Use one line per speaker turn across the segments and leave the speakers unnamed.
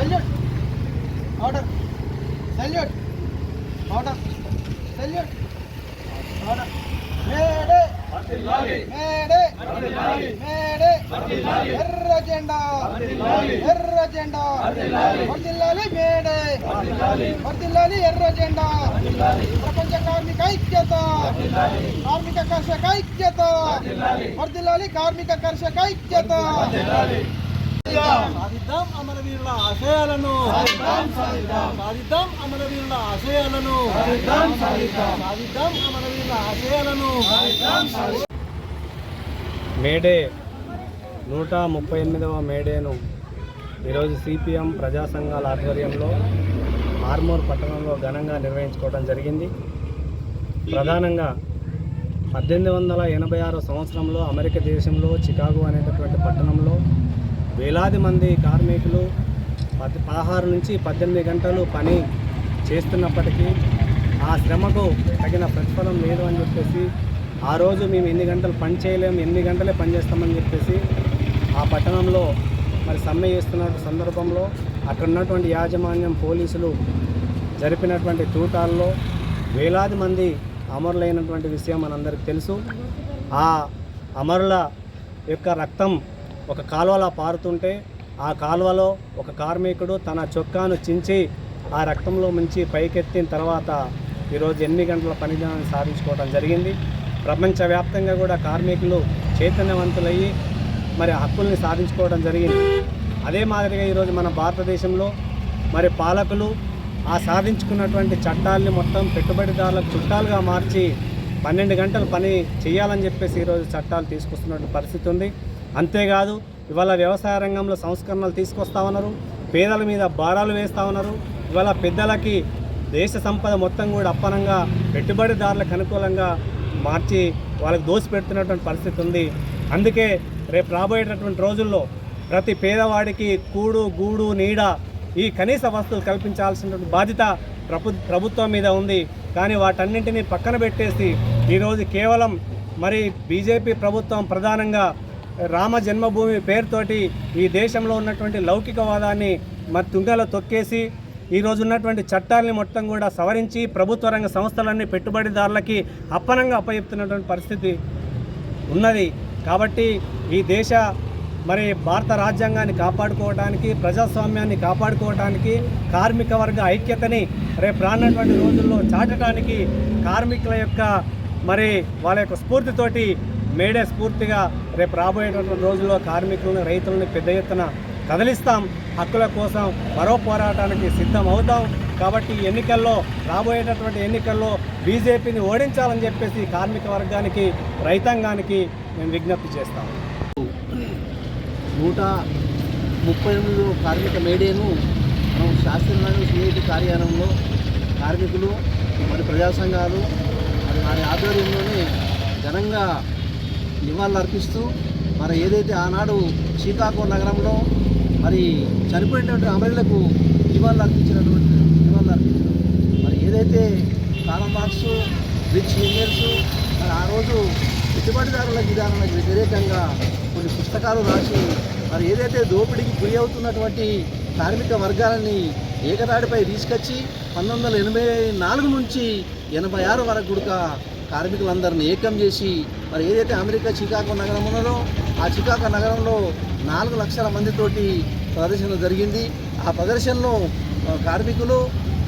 Salute order salute order salute order May Day May Day May Day ఎర్ర జెండా ఎర్ర జెండా వర్దిల్లాలి మేడే వర్దిల్లాలి ఎర్ర జెండా ప్రపంచ కార్మిక ఐక్యత కార్మిక కర్షక ఐక్యత వర్దిల్లాలి కార్మిక కర్షక ఐక్యత
సాధిద్దాం అమరవీరుల ఆశయాలను. సాధిద్దాం అమరవీరుల ఆశయాలను. సాధిద్దాం అమరవీరుల ఆశయాలను.
మేడే నూట ముప్పై ఎనిమిదవ మేడేను. ఈరోజు సిపిఎం ప్రజా సంఘాల ఆధ్వర్యంలో ఆర్మూర్ పట్టణంలో ఘనంగా నిర్వహించుకోవడం జరిగింది. ప్రధానంగా పద్దెనిమిది వందల ఎనభై ఆరో సంవత్సరంలో అమెరికా దేశంలో చికాగో అనేటటువంటి పట్టణంలో వేలాది మంది కార్మికులు పద్ పదహారు నుంచి పద్దెనిమిది గంటలు పని చేస్తున్నప్పటికీ ఆ శ్రమకు తగిన ప్రతిఫలం లేదు అని చెప్పేసి ఆ రోజు మేము ఎన్ని గంటలు పని చేయలేము ఎన్ని గంటలే పని చేస్తామని చెప్పేసి ఆ పట్టణంలో మరి సమ్మె చేస్తున్న సందర్భంలో అక్కడ ఉన్నటువంటి యాజమాన్యం పోలీసులు జరిపినటువంటి తూటాల్లో వేలాది మంది అమరులైనటువంటి విషయం మనందరికీ తెలుసు. ఆ అమరుల యొక్క రక్తం ఒక కాలువలా పారుతుంటే ఆ కాలువలో ఒక కార్మికుడు తన చొక్కాను చించి ఆ రక్తంలో ముంచి పైకెత్తిన తర్వాత ఈరోజు ఎన్ని గంటల పనిదినాన్ని సాధించుకోవడం జరిగింది. ప్రపంచవ్యాప్తంగా కూడా కార్మికులు చైతన్యవంతులయ్యి మరి హక్కుల్ని సాధించుకోవడం జరిగింది. అదే మాదిరిగా ఈరోజు మన భారతదేశంలో మరి పాలకులు ఆ సాధించుకున్నటువంటి చట్టాలని మొత్తం పెట్టుబడిదారులకు చుట్టాలుగా మార్చి పన్నెండు గంటలు పని చేయాలని చెప్పేసి ఈరోజు చట్టాలు తీసుకొస్తున్నటువంటి పరిస్థితి ఉంది. అంతేకాదు ఇవాళ వ్యవసాయ రంగంలో సంస్కరణలు తీసుకొస్తా ఉన్నారు పేదల మీద భారాలు వేస్తూ ఉన్నారు. ఇవాళ పెద్దలకి దేశ సంపద మొత్తం కూడా అప్పనంగా పెట్టుబడిదారులకు అనుకూలంగా మార్చి వాళ్ళకి దోసిపెడుతున్నటువంటి పరిస్థితి ఉంది. అందుకే రేపు రాబోయేటటువంటి రోజుల్లో ప్రతి పేదవాడికి కూడు గూడు నీడ ఈ కనీస వస్తువులు కల్పించాల్సినటువంటి బాధ్యత ప్రభు ప్రభుత్వం మీద ఉంది. కానీ వాటన్నింటినీ పక్కన పెట్టేసి ఈరోజు కేవలం మరి బీజేపీ ప్రభుత్వం ప్రధానంగా రామ జన్మభూమి పేరుతోటి ఈ దేశంలో ఉన్నటువంటి లౌకికవాదాన్ని మరి తుంగలో తొక్కేసి ఈ రోజు ఉన్నటువంటి చట్టాలని మొత్తం కూడా సవరించి ప్రభుత్వ రంగ సంస్థలన్నీ పెట్టుబడిదారులకి అప్పనంగా అప్పచెప్తున్నటువంటి పరిస్థితి ఉన్నది. కాబట్టి ఈ దేశ మరి భారత రాజ్యాంగాన్ని కాపాడుకోవడానికి ప్రజాస్వామ్యాన్ని కాపాడుకోవడానికి కార్మిక వర్గ ఐక్యతని రేపు రానటువంటి రోజుల్లో చాటడానికి కార్మికుల యొక్క మరి వాళ్ళ యొక్క స్ఫూర్తితోటి మేడే స్ఫూర్తిగా రేపు రాబోయేటటువంటి రోజుల్లో కార్మికులను రైతులను పెద్ద ఎత్తున కదిలిస్తాం. హక్కుల కోసం మరో పోరాటానికి సిద్ధం అవుతాం. కాబట్టి ఈ ఎన్నికల్లో రాబోయేటటువంటి ఎన్నికల్లో బీజేపీని ఓడించాలని చెప్పేసి కార్మిక వర్గానికి రైతాంగానికి మేము విజ్ఞప్తి చేస్తాం.
నూట ముప్పై ఎనిమిది కార్మిక మేడేను మనం శాస్త్రీయ సిఐటి కార్యాలయంలో కార్మికులు మరి ప్రజా సంఘాలు మరి వారి ఆధ్వర్యంలోనే ఘనంగా నివాళులర్పిస్తూ మరి ఏదైతే ఆనాడు శ్రీకాకుళం నగరంలో మరి చనిపోయినటువంటి అమరులకు నివాళులు అర్పించినటువంటి నివాళులు అర్పించారు. మరి ఏదైతే కాలం బాక్స్ రిచ్ యూనియన్స్ మరి ఆ రోజు పెట్టుబడిదారుల విధానాలకు వ్యతిరేకంగా కొన్ని పుస్తకాలు రాసి మరి ఏదైతే దోపిడీకి గురి అవుతున్నటువంటి కార్మిక వర్గాలని ఏకతాడిపై తీసుకొచ్చి పంతొమ్మిది వందల ఎనభై నాలుగు నుంచి ఎనభై ఆరు వరకు కూడా కార్మికులందరిని ఏకం చేసి మరి ఏదైతే అమెరికా చికాగో నగరం ఉన్నదో ఆ చికాగో నగరంలో నాలుగు లక్షల మందితోటి ప్రదర్శన జరిగింది. ఆ ప్రదర్శనలో కార్మికులు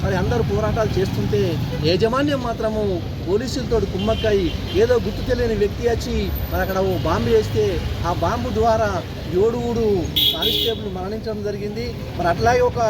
మరి అందరూ పోరాటాలు చేస్తుంటే యాజమాన్యం మాత్రము పోలీసులతో కుమ్మక్కై ఏదో గుర్తు తెలియని వ్యక్తి వచ్చి మరి అక్కడ ఓ బాంబు వేస్తే ఆ బాంబు ద్వారా ఏడుగురు కానిస్టేబుల్ మరణించడం జరిగింది. మరి అట్లాగే ఒక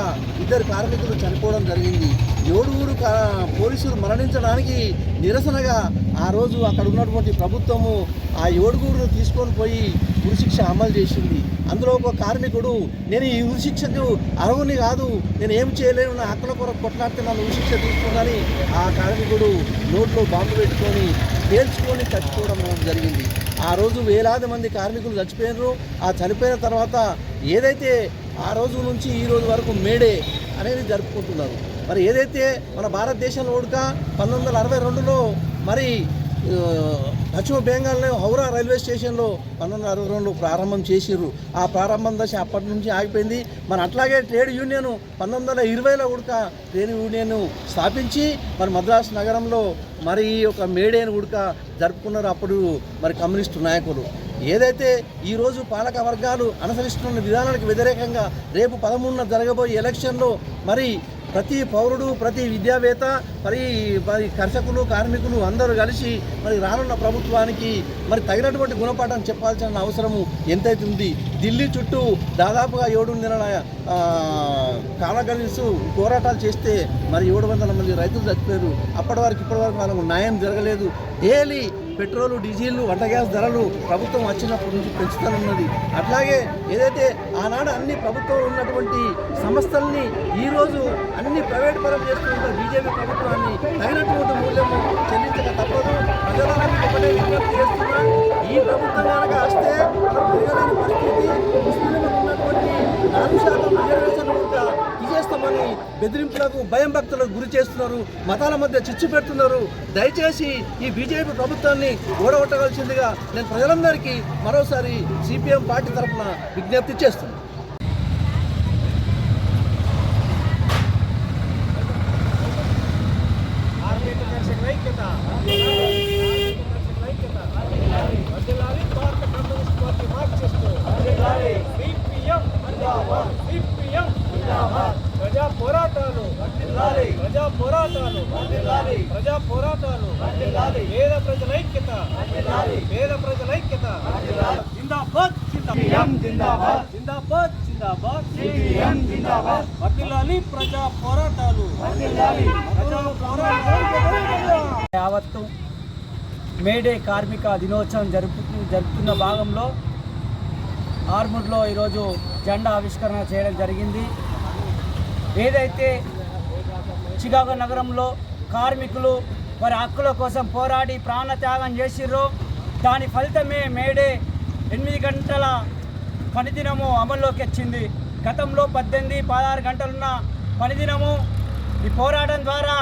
ఇద్దరు కార్మికులు చనిపోవడం జరిగింది. ఏడుగురు కా- పోలీసులు మరణించడానికి నిరసనగా ఆ రోజు అక్కడ ఉన్నటువంటి ప్రభుత్వము ఆ ఏడుగురు తీసుకొని పోయి ఉరిశిక్ష అమలు చేసింది. అందులో ఒక కార్మికుడు నేను ఈ ఉరిశిక్షకు అర్హుని కాదు నేను ఏం చేయలేను నా హక్కుల కొరకు కొట్లాడితే నన్ను ఉరిశిక్ష తీసుకోనని ఆ కార్మికుడు నోట్లో బాంబు పెట్టుకొని పేల్చుకొని చచ్చిపోవడం జరిగింది. ఆ రోజు వేలాది మంది కార్మికులు చచ్చిపోయినారు. ఆ చనిపోయిన తర్వాత ఏదైతే ఆ రోజు నుంచి ఈ రోజు వరకు మేడే అనేది జరుపుకుంటున్నారు. మరి ఏదైతే మన భారతదేశంలో ఉడక పంతొమ్మిది వందల అరవై రెండులో మరి పశ్చిమ బెంగాల్లో హౌరా రైల్వే స్టేషన్లో పంతొమ్మిది వందల అరవై రెండులో ప్రారంభం చేసిర్రు. ఆ ప్రారంభం దశ అప్పటి నుంచి ఆగిపోయింది. మరి అట్లాగే ట్రేడ్ యూనియన్ పంతొమ్మిది వందల ఇరవైలో ఉడక ట్రేడ్ యూనియన్ స్థాపించి మరి మద్రాస్ నగరంలో మరి ఒక మేడైన మేడేని ఉడక జరుపుకున్నారు అప్పుడు మరి కమ్యూనిస్టు నాయకులు. ఏదైతే ఈరోజు పాలక వర్గాలు అనుసరిస్తున్న విధానానికి వ్యతిరేకంగా రేపు పదమూడున జరగబోయే ఎలక్షన్లో మరి ప్రతి పౌరుడు ప్రతి విద్యావేత్త మరి మరి కర్షకులు కార్మికులు అందరూ కలిసి మరి రానున్న ప్రభుత్వానికి మరి తగినటువంటి గుణపాఠం చెప్పాల్సిన అవసరము ఎంతైతే ఉంది ఢిల్లీ చుట్టూ దాదాపుగా ఏడు నెలల కాలగలిసు పోరాటాలు చేస్తే మరి ఏడు వందల మంది రైతులు చచ్చిపోయారు. అప్పటి వరకు ఇప్పటి వరకు వాళ్ళకు న్యాయం జరగలేదు. డైలీ పెట్రోలు డీజిల్ వంట గ్యాస్ ధరలు ప్రభుత్వం వచ్చినప్పటి నుంచి పెంచుతానున్నది. అట్లాగే ఏదైతే ఆనాడు అన్ని ప్రభుత్వంలో ఉన్నటువంటి సంస్థల్ని ఈరోజు అన్ని ప్రైవేట్ పరం చేస్తున్న బీజేపీ ప్రభుత్వాన్ని తగినటువంటి మూల్యము చెల్లించక తప్పదు. ప్రజలందరికీ ఒకటే విజ్ఞప్తి చేస్తున్నా ఈ ప్రభుత్వం కనుక వస్తే మనం పరిస్థితి ముస్లింలకు ఉన్నటువంటి నాలుగు శాతం తీసేస్తామని బెదిరింపులకు భయం భక్తులకు గురి చేస్తున్నారు మతాల మధ్య చిచ్చు పెడుతున్నారు. దయచేసి ఈ బీజేపీ ప్రభుత్వాన్ని ఓడగొట్టవలసిందిగా నేను ప్రజలందరికీ మరోసారి సిపిఎం పార్టీ తరఫున విజ్ఞప్తి చేస్తున్నాను
కార్మిక కర్షకుల ఐక్యత కార్మిక కర్షకుల ఐక్యత వర్ధిల్లాలి Bharata communist party marxist CPM CPM ప్రజా పోరాటాలు ప్రజా పోరాటాలు ప్రజా పోరాటాలు పేద ప్రజల ఐక్యత పేద ప్రజల ఐక్యత జిందాబాద్ జిందాబాద్. జిందాబాద్. జిందాబాద్ జిందాబాద్. వర్ధిల్లాలి ప్రజా పోరాటాలు. ప్రజా పోరాటాలు. యావత్తు మేడే కార్మిక దినోత్సవం జరుపు జరుపుతున్న భాగంలో ఆర్మూర్లో ఈరోజు జెండా ఆవిష్కరణ చేయడం జరిగింది. ఏదైతే చికాగో నగరంలో కార్మికులు వారి హక్కుల కోసం పోరాడి ప్రాణత్యాగం చేసిర్రు దాని ఫలితమే మేడే ఎనిమిది గంటల పనిదినము అమల్లోకి వచ్చింది. గతంలో పద్దెనిమిది పదహారు గంటలున్న పనిదినము ఈ పోరాటం ద్వారా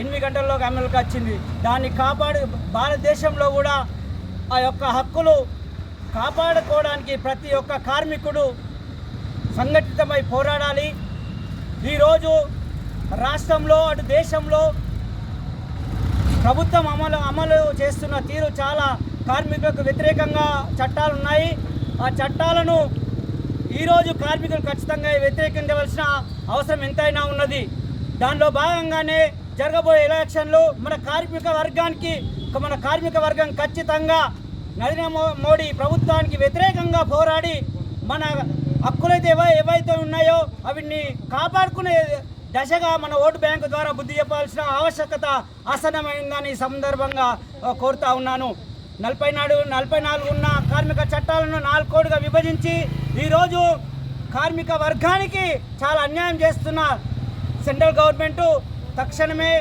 ఎనిమిది గంటల్లోకి అమలుకి వచ్చింది. దాన్ని కాపాడు భారతదేశంలో కూడా ఆ యొక్క హక్కులు కాపాడుకోవడానికి ప్రతి ఒక్క కార్మికుడు సంఘటితమై పోరాడాలి. ఈరోజు రాష్ట్రంలో అటు దేశంలో ప్రభుత్వం అమలు అమలు చేస్తున్న తీరు చాలా కార్మికులకు వ్యతిరేకంగా చట్టాలు ఉన్నాయి ఆ చట్టాలను ఈరోజు కార్మికులు ఖచ్చితంగా వ్యతిరేకించవలసిన అవసరం ఎంతైనా ఉన్నది. దానిలో భాగంగానే జరగబోయే ఎలక్షన్లు మన కార్మిక వర్గానికి మన కార్మిక వర్గం ఖచ్చితంగా నరేంద్ర మోడీ ప్రభుత్వానికి వ్యతిరేకంగా పోరాడి మన హక్కులైతే ఏవైతే ఉన్నాయో అవిని కాపాడుకునే దశగా మన ఓటు బ్యాంకు ద్వారా బుద్ధి చెప్పాల్సిన ఆవశ్యకత ఆసన్నమైందని ఈ సందర్భంగా కోరుతా ఉన్నాను. నలభై నాడు నలభై నాలుగు ఉన్న కార్మిక చట్టాలను నాలుకోడుగా విభజించి ఈరోజు కార్మిక వర్గానికి చాలా అన్యాయం చేస్తున్న సెంట్రల్ గవర్నమెంట్ తక్షణమే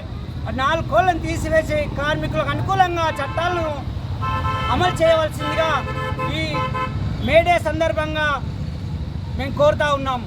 నాలుగు కోళ్ళను తీసివేసి కార్మికులకు అనుకూలంగా చట్టాలను అమలు చేయవలసిందిగా ఈ మేడే సందర్భంగా మేము కోరుతా ఉన్నాం.